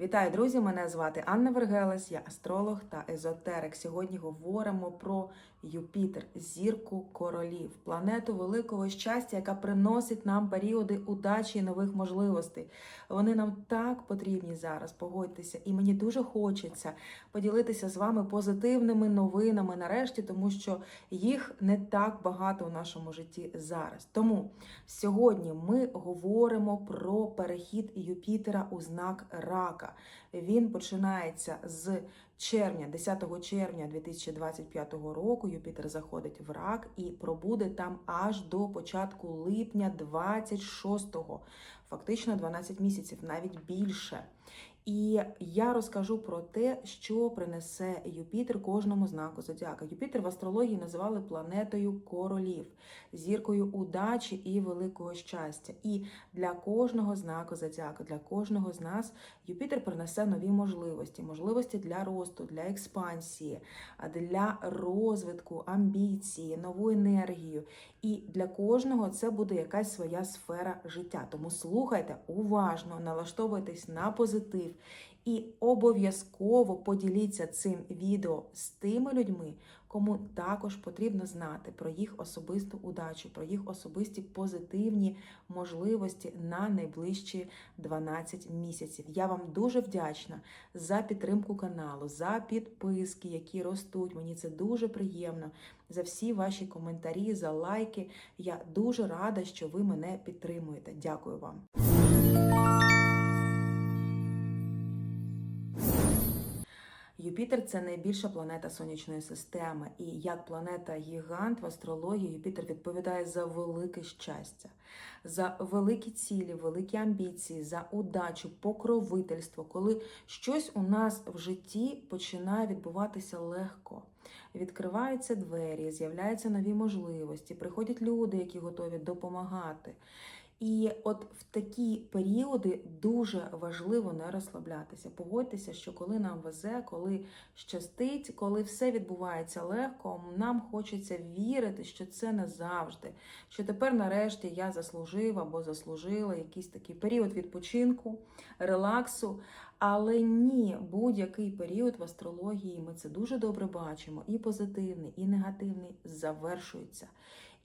Вітаю, друзі! Мене звати Анна Вергелес, я астролог та езотерик. Сьогодні говоримо про Юпітер, зірку королів, планету великого щастя, яка приносить нам періоди удачі і нових можливостей. Вони нам так потрібні зараз. Погодьтеся, і мені дуже хочеться поділитися з вами позитивними новинами нарешті, тому що їх не так багато у нашому житті зараз. Тому сьогодні ми говоримо про перехід Юпітера у знак рака. Він починається з червня, 10 червня 2025 року. Юпітер заходить в рак і пробуде там аж до початку липня 26-го. Фактично 12 місяців, навіть більше. І я розкажу про те, що принесе Юпітер кожному знаку зодіака. Юпітер в астрології називали планетою королів, зіркою удачі і великого щастя. І для кожного знаку зодіака, для кожного з нас Юпітер принесе нові можливості, можливості для росту, для експансії, для розвитку, амбіції, нову енергію. І для кожного це буде якась своя сфера життя. Тому слухайте уважно, налаштовуйтесь на позитив. І обов'язково поділіться цим відео з тими людьми, кому також потрібно знати про їх особисту удачу, про їх особисті позитивні можливості на найближчі 12 місяців. Я вам дуже вдячна за підтримку каналу, за підписки, які ростуть. Мені це дуже приємно. За всі ваші коментарі, за лайки. Я дуже рада, що ви мене підтримуєте. Дякую вам. Юпітер це найбільша планета сонячної системи, і як планета гігант в астрології Юпітер відповідає за велике щастя, за великі цілі, великі амбіції, за удачу, покровительство, коли щось у нас в житті починає відбуватися легко. Відкриваються двері, з'являються нові можливості, приходять люди, які готові допомагати. І от в такі періоди дуже важливо не розслаблятися. Погодьтеся, що коли нам везе, коли щастить, коли все відбувається легко, нам хочеться вірити, що це не завжди. Що тепер, нарешті, я заслужив або заслужила якийсь такий період відпочинку, релаксу. Але ні, будь-який період в астрології, ми це дуже добре бачимо, і позитивний, і негативний завершується.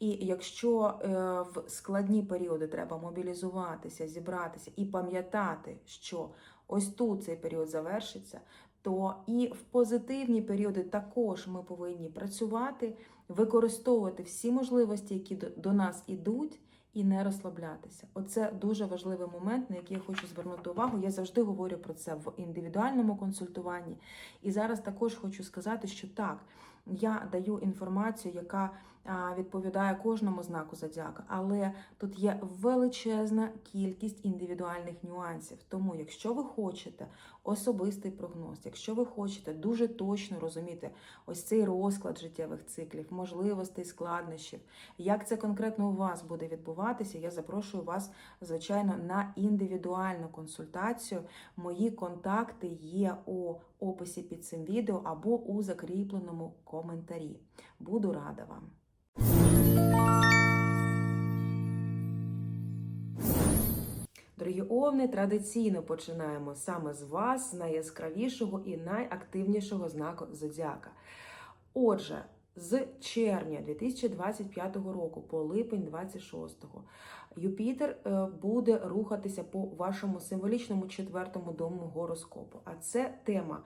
І якщо е, в складні періоди треба мобілізуватися, зібратися і пам'ятати, що ось тут цей період завершиться, то і в позитивні періоди також ми повинні працювати, використовувати всі можливості, які до, до нас ідуть. І не розслаблятися. Оце дуже важливий момент, на який я хочу звернути увагу. Я завжди говорю про це в індивідуальному консультуванні. І зараз також хочу сказати, що так, я даю інформацію, яка відповідає кожному знаку зодіака, але тут є величезна кількість індивідуальних нюансів. Тому, якщо ви хочете особистий прогноз, якщо ви хочете дуже точно розуміти ось цей розклад життєвих циклів, можливостей, складнощів, як це конкретно у вас буде відбуватися, я запрошую вас, звичайно, на індивідуальну консультацію. Мої контакти є у описі під цим відео або у закріпленому коментарі. Буду рада вам. Дорогі овни, традиційно починаємо саме з вас, найяскравішого і найактивнішого знаку зодіака. Отже, з червня 2025 року по липень 26-го Юпітер е, буде рухатися по вашому символічному четвертому дому гороскопу. А це тема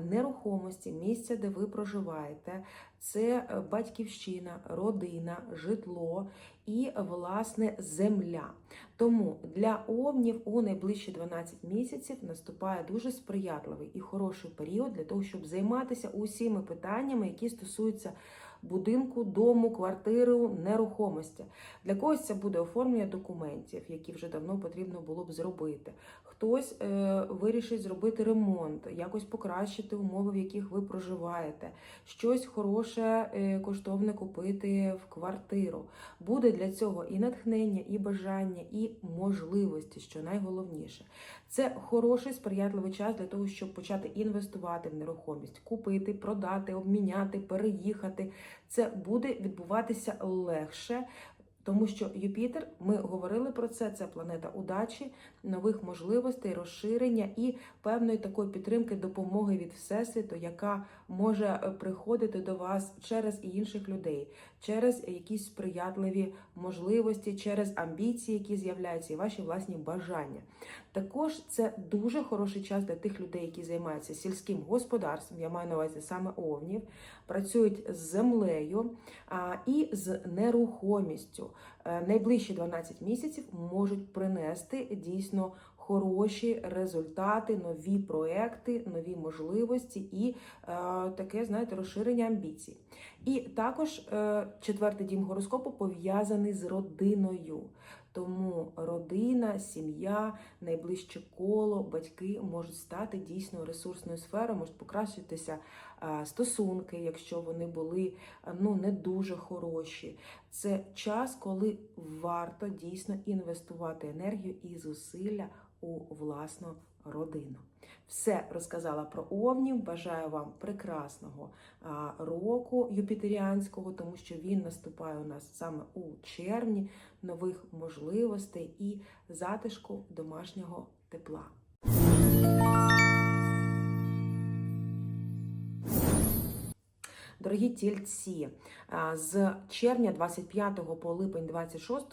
нерухомості, місця, де ви проживаєте, це е, батьківщина, родина, житло і, власне, земля. Тому для овнів у найближчі 12 місяців наступає дуже сприятливий і хороший період для того, щоб займатися усіми питаннями, які стосуються будинку, дому, квартиру, нерухомості. Для когось це буде оформлення документів, які вже давно потрібно було б зробити. Хтось е, вирішить зробити ремонт, якось покращити умови, в яких ви проживаєте, щось хороше, е, коштовне купити в квартиру. Буде для цього і натхнення, і бажання, і можливості, що найголовніше. Це хороший сприятливий час для того, щоб почати інвестувати в нерухомість, купити, продати, обміняти, переїхати. Це буде відбуватися легше. Тому що Юпітер, ми говорили про це, це планета удачі, нових можливостей, розширення і певної такої підтримки, допомоги від Всесвіту, яка може е, приходити до вас через інших людей, через якісь сприятливі можливості, через амбіції, які з'являються, і ваші власні бажання. Також це дуже хороший час для тих людей, які займаються сільським господарством. Я маю на увазі саме овнів, працюють з землею і з нерухомістю. Е, Найближчі 12 місяців можуть принести дійсно хороші результати, нові проекти, нові можливості і е, таке, знаєте, розширення амбіцій. І також е, четвертий дім гороскопу пов'язаний з родиною. Тому родина, сім'я, найближче коло, батьки можуть стати дійсно ресурсною сферою, можуть покращитися е, стосунки, якщо вони були ну не дуже хороші. Це час, коли варто дійсно інвестувати енергію і зусилля у власну родину. Все розказала про овнів. Бажаю вам прекрасного року юпітеріанського, тому що він наступає у нас саме у червні, нових можливостей і затишку домашнього тепла. Дорогі тільці, з червня 25 по липень 26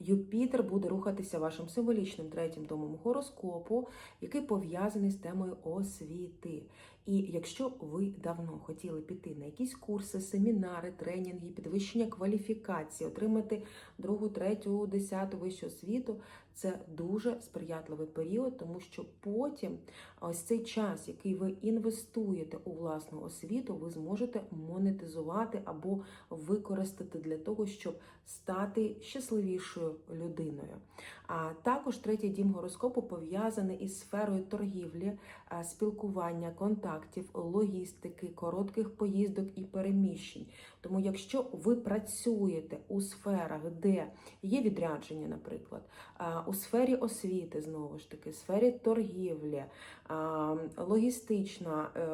Юпітер буде рухатися вашим символічним третім домом гороскопу, який пов'язаний з темою освіти. І якщо ви давно хотіли піти на якісь курси, семінари, тренінги, підвищення кваліфікації, отримати другу, третю, десяту вищу освіту, це дуже сприятливий період, тому що потім ось цей час, який ви інвестуєте у власну освіту, ви зможете монетизувати або використати для того, щоб стати щасливішою людиною. А також третій дім гороскопу пов'язаний із сферою торгівлі, спілкування, контактів, логістики, коротких поїздок і переміщень. Тому, якщо ви працюєте у сферах, де є відрядження, наприклад, у сфері освіти, знову ж таки, сфері торгівлі, логістична е,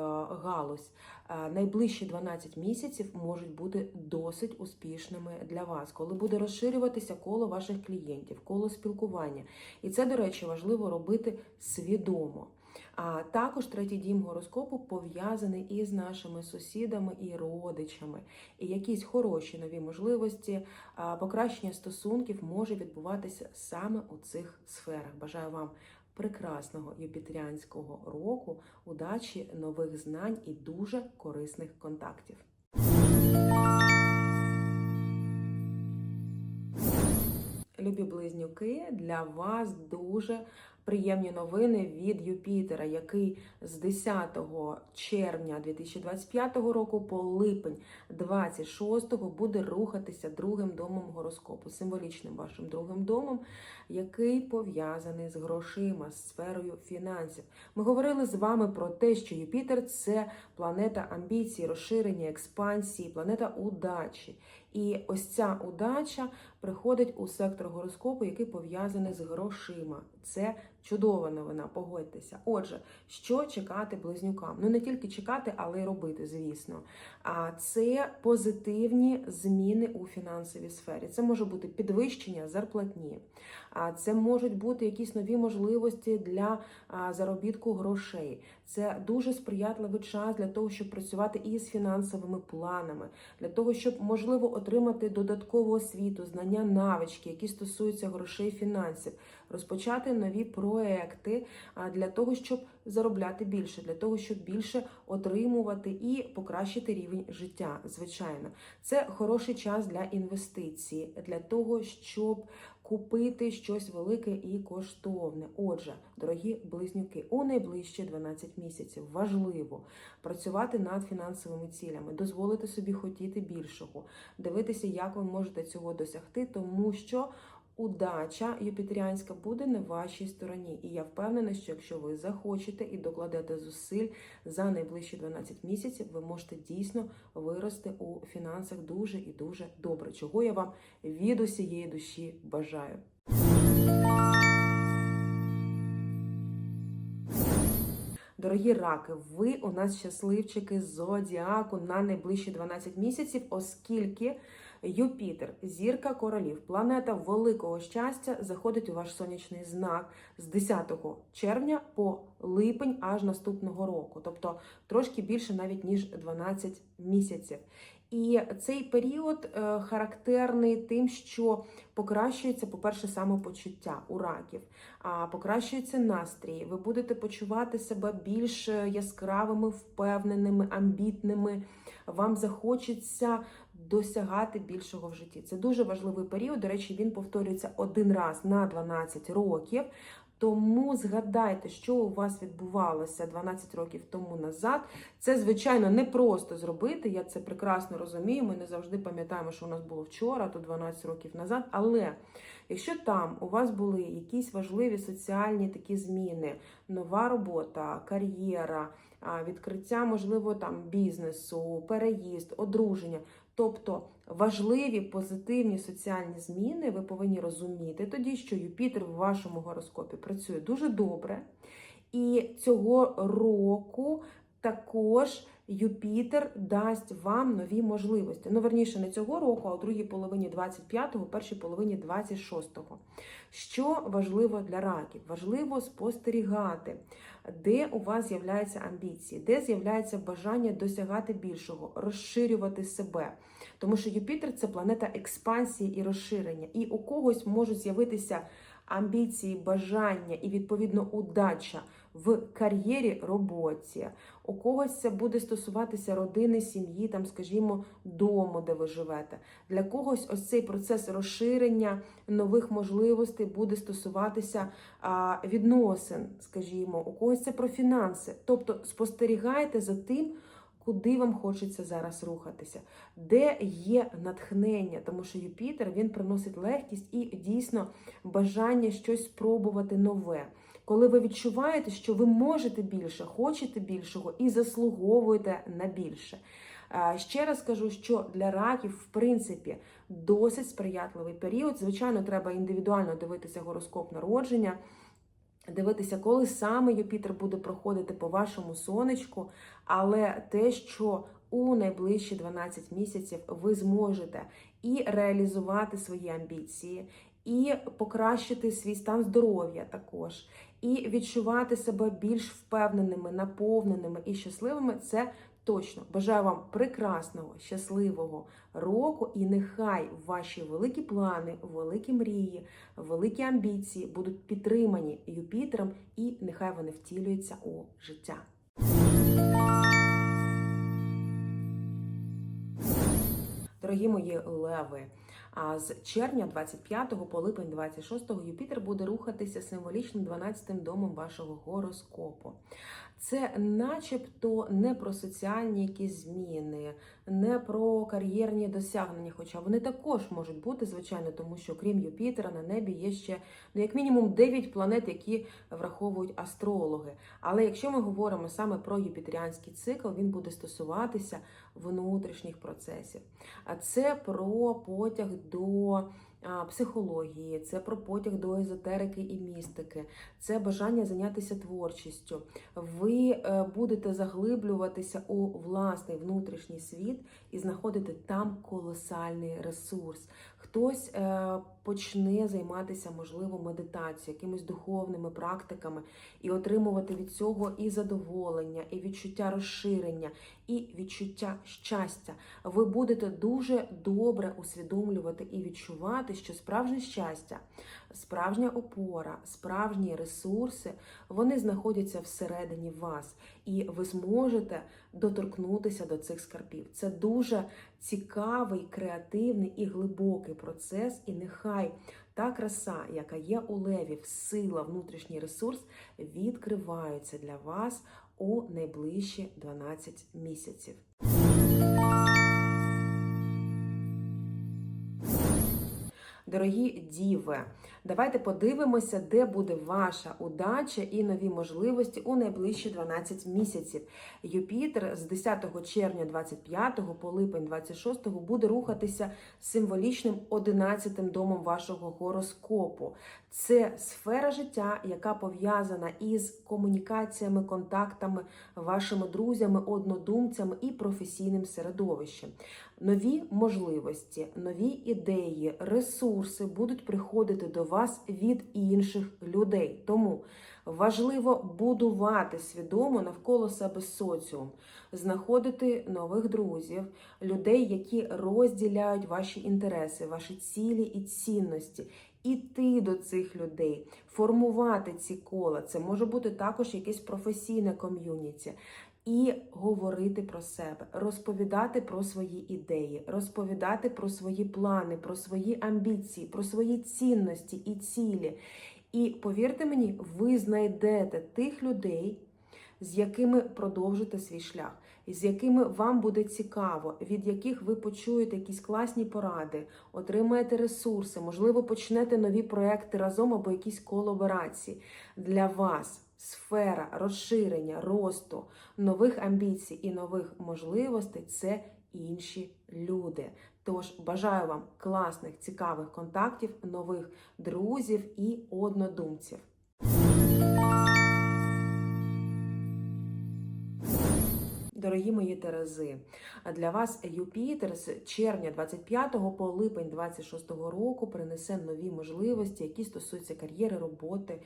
галузь, а, найближчі 12 місяців можуть бути досить успішними для вас, коли буде розширюватися коло ваших клієнтів, коло спілкування. І це, до речі, важливо робити свідомо. А також третій дім гороскопу пов'язаний із нашими сусідами і родичами. І якісь хороші нові можливості, покращення стосунків може відбуватися саме у цих сферах. Бажаю вам прекрасного юпітеріанського року, удачі, нових знань і дуже корисних контактів. Любі близнюки, для вас дуже приємні новини від Юпітера, який з 10 червня 2025 року по липень 26 буде рухатися другим домом гороскопу, символічним вашим другим домом, який пов'язаний з грошима, з сферою фінансів. Ми говорили з вами про те, що Юпітер це планета амбіцій, розширення, експансії, планета удачі. І ось ця удача приходить у сектор гороскопу, який пов'язаний з грошима. Це чудова новина, погодьтеся. Отже, що чекати близнюкам? Ну не тільки чекати, але й робити, звісно. А це позитивні зміни у фінансовій сфері. Це може бути підвищення зарплатні, це можуть бути якісь нові можливості для заробітку грошей. Це дуже сприятливий час для того, щоб працювати із фінансовими планами, для того, щоб можливо отримати додаткову освіту, знання, навички, які стосуються грошей фінансів, розпочати нові проекти для того, щоб заробляти більше, для того, щоб більше отримувати і покращити рівень життя. Звичайно, це хороший час для інвестицій, для того, щоб купити щось велике і коштовне. Отже, дорогі близнюки, у найближчі 12 місяців важливо працювати над фінансовими цілями, дозволити собі хотіти більшого, дивитися, як ви можете цього досягти, тому що. Удача юпітеріанська буде на вашій стороні, і я впевнена, що якщо ви захочете і докладете зусиль за найближчі 12 місяців, ви можете дійсно вирости у фінансах дуже і дуже добре. Чого я вам від усієї душі бажаю. Дорогі раки, ви у нас щасливчики зодіаку на найближчі 12 місяців, оскільки Юпітер, зірка королів, планета великого щастя, заходить у ваш сонячний знак з 10 червня по липень аж наступного року, тобто трошки більше навіть ніж 12 місяців. І цей період е, характерний тим, що покращується, по-перше, самопочуття у раків, а покращується настрій. Ви будете почувати себе більш яскравими, впевненими, амбітними. Вам захочеться досягати більшого в житті. Це дуже важливий період. До речі, він повторюється один раз на 12 років. Тому згадайте, що у вас відбувалося 12 років тому назад. Це, звичайно, не просто зробити. Я це прекрасно розумію. Ми не завжди пам'ятаємо, що у нас було вчора, то 12 років назад. Але якщо там у вас були якісь важливі соціальні такі зміни, нова робота, кар'єра, відкриття, можливо, там бізнесу, переїзд, одруження. Тобто важливі позитивні соціальні зміни ви повинні розуміти тоді, що Юпітер в вашому гороскопі працює дуже добре. І цього року також Юпітер дасть вам нові можливості. Ну, верніше, не цього року, а у другій половині 25-го, першій половині 26-го. Що важливо для раків? Важливо спостерігати, де у вас з'являються амбіції, де з'являється бажання досягати більшого, розширювати себе. Тому що Юпітер це планета експансії і розширення. І у когось можуть з'явитися амбіції, бажання і, відповідно, удача в кар'єрі роботі. У когось це буде стосуватися родини, сім'ї, там, скажімо, дому, де ви живете. Для когось ось цей процес розширення нових можливостей буде стосуватися відносин, скажімо, у когось це про фінанси. Тобто спостерігайте за тим. Куди вам хочеться зараз рухатися, де є натхнення, тому що Юпітер він приносить легкість і дійсно бажання щось спробувати нове. Коли ви відчуваєте, що ви можете більше, хочете більшого і заслуговуєте на більше. Ще раз кажу, що для раків, в принципі, досить сприятливий період. Звичайно, треба індивідуально дивитися гороскоп народження. Дивитися, коли саме Юпітер буде проходити по вашому сонечку, але те, що у найближчі 12 місяців ви зможете і реалізувати свої амбіції, і покращити свій стан здоров'я також, і відчувати себе більш впевненими, наповненими і щасливими, це точно. Бажаю вам прекрасного, щасливого року, і нехай ваші великі плани, великі мрії, великі амбіції будуть підтримані Юпітером, і нехай вони втілюються у життя. Дорогі мої леви, з червня 25 по липень 26 Юпітер буде рухатися символічним 12-м домом вашого гороскопу. Це начебто не про соціальні якісь зміни, не про кар'єрні досягнення, хоча вони також можуть бути, звичайно, тому що крім Юпітера на небі є ще ну, як мінімум 9 планет, які враховують астрологи. Але якщо ми говоримо саме про юпітеріанський цикл, він буде стосуватися внутрішніх процесів. А це про потяг до психології, це про потяг до езотерики і містики, це бажання зайнятися творчістю. Ви е, будете заглиблюватися у власний внутрішній світ і знаходити там колосальний ресурс. Хтось е, почне займатися, можливо, медитацією, якимись духовними практиками, і отримувати від цього і задоволення, і відчуття розширення, і відчуття щастя. Ви будете дуже добре усвідомлювати і відчувати, що справжнє щастя, справжня опора, справжні ресурси вони знаходяться всередині вас, і ви зможете доторкнутися до цих скарбів. Це дуже цікавий, креативний і глибокий процес, і нехай та краса, яка є у левів, сила, внутрішній ресурс, відкриваються для вас у найближчі 12 місяців. Дорогі діви, давайте подивимося, де буде ваша удача і нові можливості у найближчі 12 місяців. Юпітер з 10 червня 25 по липень 26 буде рухатися символічним 11 домом вашого гороскопу. Це сфера життя, яка пов'язана із комунікаціями, контактами, вашими друзями, однодумцями і професійним середовищем. Нові можливості, нові ідеї, ресурси будуть приходити до вас від інших людей. Тому важливо будувати свідомо навколо себе соціум, знаходити нових друзів, людей, які розділяють ваші інтереси, ваші цілі і цінності. Іти до цих людей, формувати ці кола. Це може бути також якесь професійне ком'юніті. І говорити про себе, розповідати про свої ідеї, розповідати про свої плани, про свої амбіції, про свої цінності і цілі. І повірте мені, ви знайдете тих людей, з якими продовжите свій шлях, з якими вам буде цікаво, від яких ви почуєте якісь класні поради, отримаєте ресурси, можливо, почнете нові проекти разом або якісь колаборації для вас. Сфера розширення, росту, нових амбіцій і нових можливостей це інші люди. Тож бажаю вам класних, цікавих контактів, нових друзів і однодумців. Дорогі мої Терези, для вас Юпітер з червня 25 по липень 26 року принесе нові можливості, які стосуються кар'єри, роботи,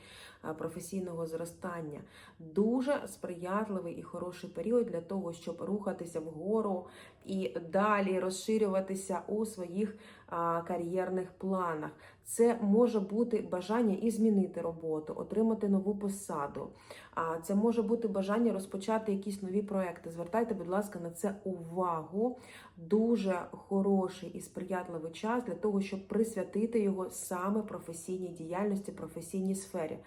професійного зростання. Дуже сприятливий і хороший період для того, щоб рухатися вгору і далі розширюватися у своїх кар'єрних планах. Це може бути бажання і змінити роботу, отримати нову посаду. А це може бути бажання розпочати якісь нові проекти. Звертайте, будь ласка, на це увагу. Дуже хороший і сприятливий час для того, щоб присвятити його саме професійній діяльності, професійній сфері.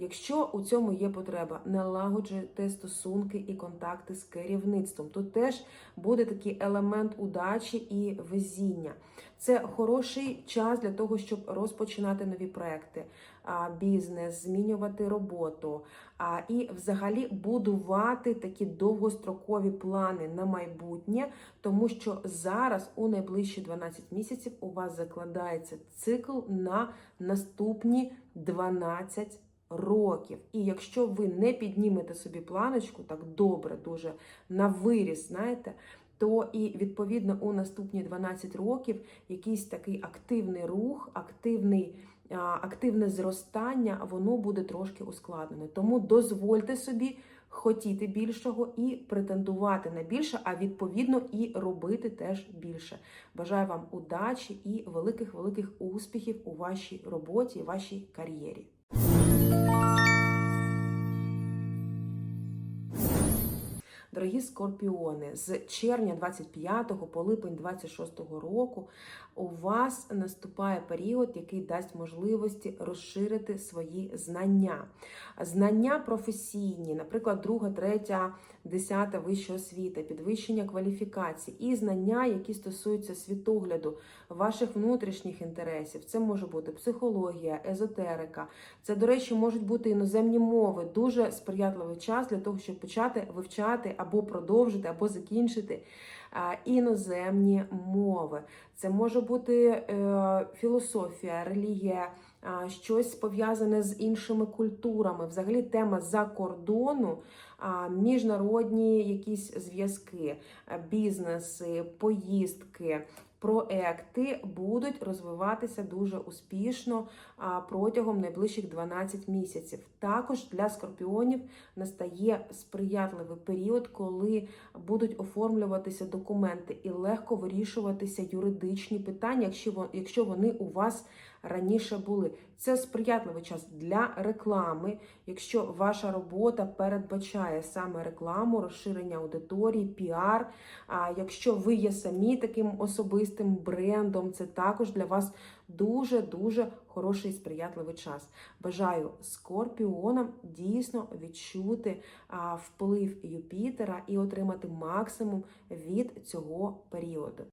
Якщо у цьому є потреба, налагоджуйте стосунки і контакти з керівництвом. Тут теж буде такий елемент удачі і везіння. Це хороший час для того, щоб розпочинати нові проекти, бізнес, змінювати роботу і взагалі будувати такі довгострокові плани на майбутнє, тому що зараз у найближчі 12 місяців у вас закладається цикл на наступні 12 років. І якщо ви не піднімете собі планочку так добре, дуже на виріс, знаєте, то і відповідно у наступні 12 років якийсь такий активний рух, активний. Активне зростання, воно буде трошки ускладнене. Тому дозвольте собі хотіти більшого і претендувати на більше, а відповідно і робити теж більше. Бажаю вам удачі і великих-великих успіхів у вашій роботі, вашій кар'єрі. Дорогі скорпіони, з червня 25 по липень 26 року у вас наступає період, який дасть можливості розширити свої знання. Знання професійні, наприклад, друга, третя, десята вища освіта, підвищення кваліфікації і знання, які стосуються світогляду, ваших внутрішніх інтересів. Це може бути психологія, езотерика. Це, до речі, можуть бути іноземні мови. Дуже сприятливий час для того, щоб почати вивчати або продовжити, або закінчити іноземні мови. Це може бути е, філософія, релігія, щось пов'язане з іншими культурами. Взагалі, тема за кордону, міжнародні якісь зв'язки, бізнеси, поїздки проекти будуть розвиватися дуже успішно протягом найближчих 12 місяців. Також для скорпіонів настає сприятливий період, коли будуть оформлюватися документи і легко вирішуватися юридичні питання, якщо вони у вас раніше були. Це сприятливий час для реклами, якщо ваша робота передбачає саме рекламу, розширення аудиторії, піар. А якщо ви є самі таким особистим брендом, це також для вас дуже-дуже хороший і сприятливий час. Бажаю скорпіонам дійсно відчути вплив Юпітера і отримати максимум від цього періоду.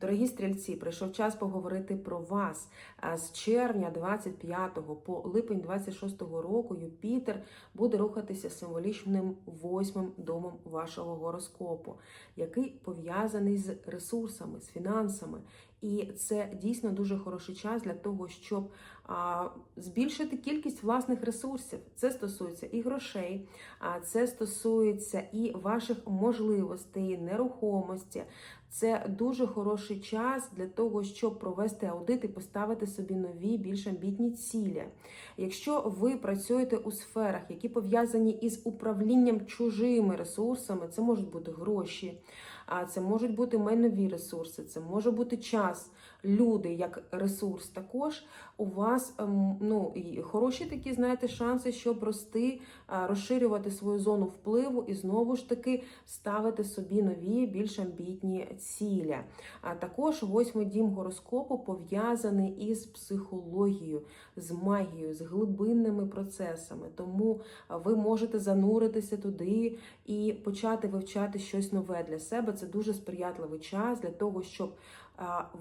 Дорогі стрільці, прийшов час поговорити про вас. А З червня 25 по липень 26 року Юпітер буде рухатися символічним восьмим домом вашого гороскопу, який пов'язаний з ресурсами, з фінансами. І це дійсно дуже хороший час для того, щоб а, збільшити кількість власних ресурсів. Це стосується і грошей, а це стосується і ваших можливостей, нерухомості. Це дуже хороший час для того, щоб провести аудит і поставити собі нові, більш амбітні цілі. Якщо ви працюєте у сферах, які пов'язані із управлінням чужими ресурсами, це можуть бути гроші, це можуть бути майнові ресурси, це може бути час, люди як ресурс. Також у вас ем, ну, хороші такі, знаєте, шанси, щоб рости, розширювати свою зону впливу і знову ж таки ставити собі нові, більш амбітні цілі. А також восьмий дім гороскопу пов'язаний із психологією, з магією, з глибинними процесами. Тому ви можете зануритися туди і почати вивчати щось нове для себе. Це дуже сприятливий час для того, щоб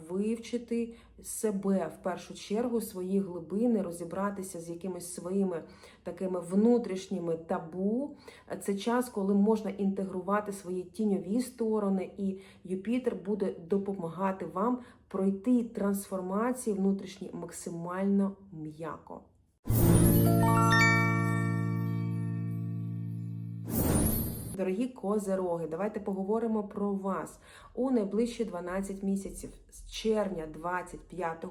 вивчити себе в першу чергу, свої глибини, розібратися з якимись своїми такими внутрішніми табу. Це час, коли можна інтегрувати свої тіньові сторони, і Юпітер буде допомагати вам пройти трансформації внутрішні максимально м'яко. Дорогі козероги, давайте поговоримо про вас у найближчі 12 місяців. З червня 25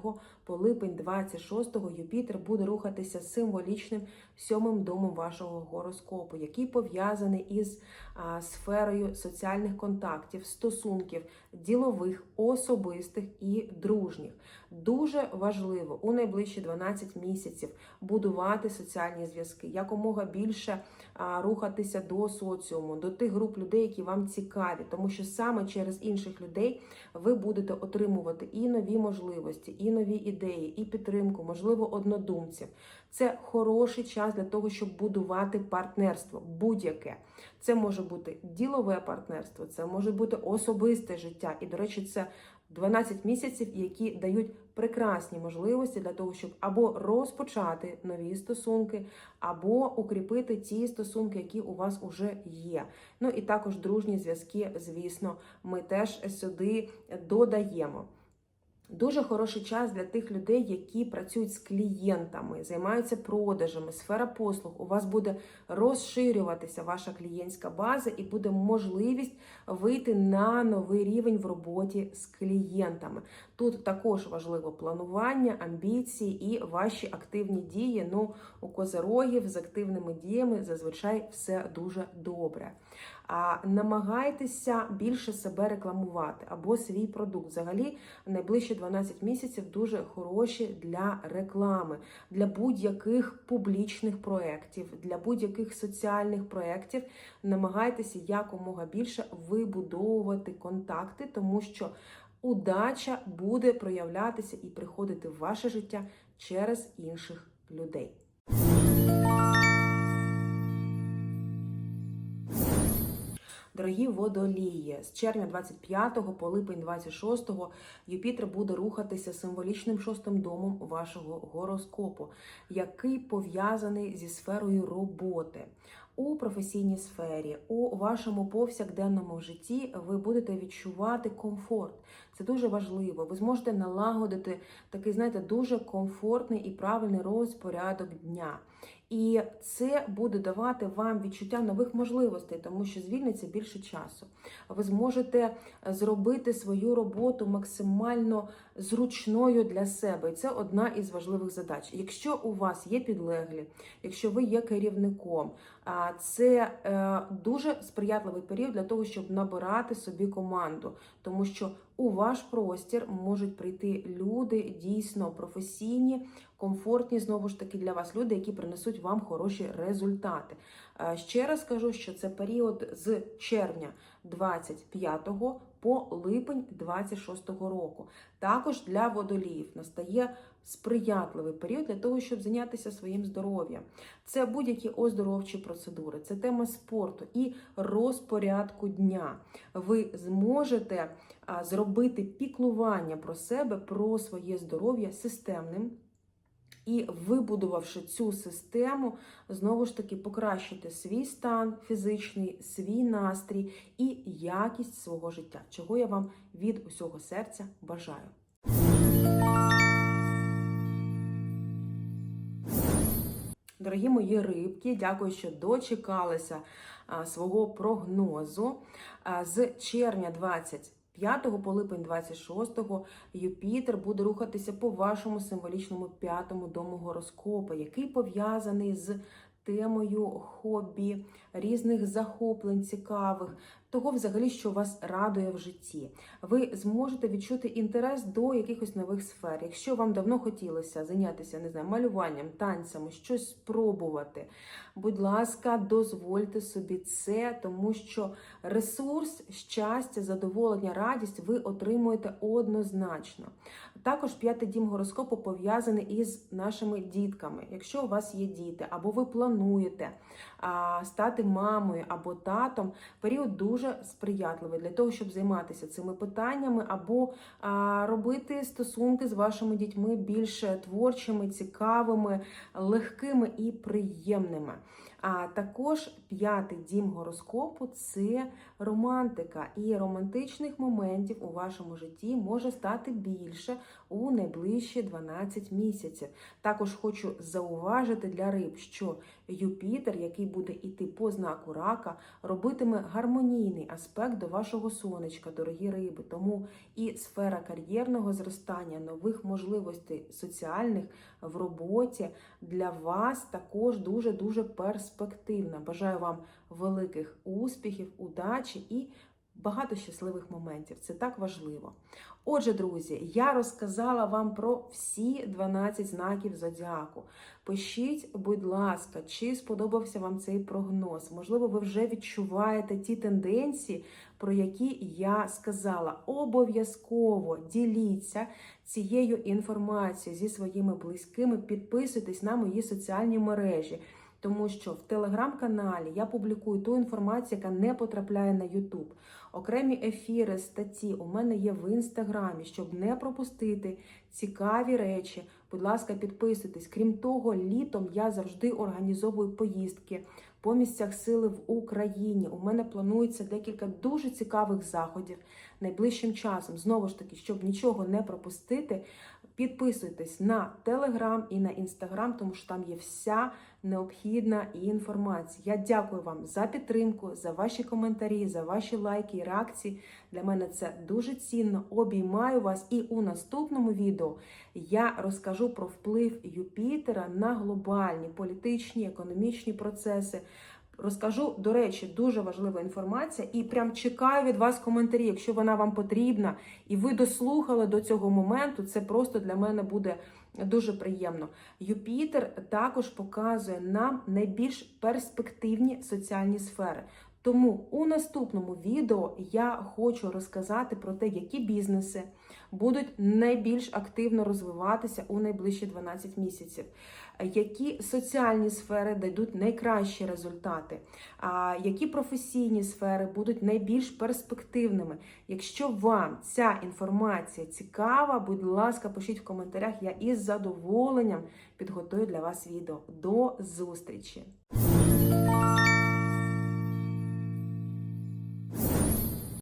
по липень 26 Юпітер буде рухатися символічним сьомим домом вашого гороскопу, який пов'язаний із а, сферою соціальних контактів, стосунків, ділових, особистих і дружніх. Дуже важливо у найближчі 12 місяців будувати соціальні зв'язки, якомога більше а, рухатися до соціуму, до тих груп людей, які вам цікаві, тому що саме через інших людей ви будете отримувати і нові можливості, і нові ідеї, і підтримку, можливо, однодумців. Це хороший час для того, щоб будувати партнерство будь-яке. Це може бути ділове партнерство, це може бути особисте життя. І, до речі, це 12 місяців, які дають прекрасні можливості для того, щоб або розпочати нові стосунки, або укріпити ті стосунки, які у вас вже є. Ну і також дружні зв'язки, звісно, ми теж сюди додаємо. Дуже хороший час для тих людей, які працюють з клієнтами, займаються продажами, сфера послуг. У вас буде розширюватися ваша клієнтська база і буде можливість вийти на новий рівень в роботі з клієнтами. Тут також важливо планування, амбіції і ваші активні дії. Ну, у козерогів з активними діями зазвичай все дуже добре. А намагайтеся більше себе рекламувати або свій продукт. Взагалі, найближчі 12 місяців дуже хороші для реклами, для будь-яких публічних проєктів, для будь-яких соціальних проєктів. Намагайтеся якомога більше вибудовувати контакти, тому що удача буде проявлятися і приходити в ваше життя через інших людей. Дорогі водолії, з червня 25 по липень 26 Юпітер буде рухатися символічним шостим домом вашого гороскопу, який пов'язаний зі сферою роботи. У професійній сфері, у вашому повсякденному житті ви будете відчувати комфорт. Це дуже важливо. Ви зможете налагодити такий, знаєте, дуже комфортний і правильний розпорядок дня. І це буде давати вам відчуття нових можливостей, тому що звільниться більше часу. Ви зможете зробити свою роботу максимально зручною для себе. І це одна із важливих задач. Якщо у вас є підлеглі, якщо ви є керівником, це е, дуже сприятливий період для того, щоб набирати собі команду, тому що у ваш простір можуть прийти люди дійсно професійні, комфортні, знову ж таки, для вас люди, які принесуть вам хороші результати. Е, Ще раз кажу, що це період з червня 25 по липень 26 року. Також для водоліїв настає сприятливий період для того, щоб зайнятися своїм здоров'ям. Це будь-які оздоровчі процедури, це тема спорту і розпорядку дня. Ви зможете зробити піклування про себе, про своє здоров'я системним. І вибудувавши цю систему, знову ж таки покращити свій стан фізичний, свій настрій і якість свого життя, чого я вам від усього серця бажаю. Дорогі мої рибки, дякую, що дочекалися свого прогнозу. З червня 25 по липень 26 Юпітер буде рухатися по вашому символічному п'ятому дому гороскопа, який пов'язаний з темою хобі, різних захоплень цікавих, того взагалі, що вас радує в житті. Ви зможете відчути інтерес до якихось нових сфер. Якщо вам давно хотілося зайнятися, не знаю, малюванням, танцями, щось спробувати. Будь ласка, дозвольте собі це, тому що ресурс, щастя, задоволення, радість ви отримуєте однозначно. Також п'ятий дім гороскопу пов'язаний із нашими дітками. Якщо у вас є діти, або ви плануєте а, стати мамою або татом, період дуже сприятливий для того, щоб займатися цими питаннями, або а, робити стосунки з вашими дітьми більш творчими, цікавими, легкими і приємними. А також п'ятий дім гороскопу це романтика, і романтичних моментів у вашому житті може стати більше у найближчі 12 місяців. Також хочу зауважити для риб, що Юпітер, який буде йти по знаку рака, робитиме гармонійний аспект до вашого сонечка, дорогі риби. Тому і сфера кар'єрного зростання, нових можливостей соціальних в роботі для вас також дуже дуже перспективна. Бажаю вам великих успіхів, удачі і багато щасливих моментів. Це так важливо. Отже, друзі, я розказала вам про всі 12 знаків зодіаку. Пишіть, будь ласка, чи сподобався вам цей прогноз? Можливо, ви вже відчуваєте ті тенденції, про які я сказала. Обов'язково діліться цією інформацією зі своїми близькими, підписуйтесь на мої соціальні мережі. Тому що в телеграм-каналі я публікую ту інформацію, яка не потрапляє на Ютуб. Окремі ефіри, статті у мене є в інстаграмі, щоб не пропустити цікаві речі. Будь ласка, підписуйтесь. Крім того, літом я завжди організовую поїздки по місцях сили в Україні. У мене планується декілька дуже цікавих заходів найближчим часом. Знову ж таки, щоб нічого не пропустити. Підписуйтесь на Телеграм і на Інстаграм, тому що там є вся необхідна інформація. Я дякую вам за підтримку, за ваші коментарі, за ваші лайки і реакції. Для мене це дуже цінно. Обіймаю вас. І у наступному відео я розкажу про вплив Юпітера на глобальні політичні, економічні процеси. Розкажу, до речі, дуже важлива інформація, і прям чекаю від вас коментарі, якщо вона вам потрібна, і ви дослухали до цього моменту. Це просто для мене буде дуже приємно. Юпітер також показує нам найбільш перспективні соціальні сфери. Тому у наступному відео я хочу розказати про те, які бізнеси будуть найбільш активно розвиватися у найближчі 12 місяців, які соціальні сфери дадуть найкращі результати, які професійні сфери будуть найбільш перспективними. Якщо вам ця інформація цікава, будь ласка, пишіть в коментарях. Я із задоволенням підготую для вас відео. До зустрічі!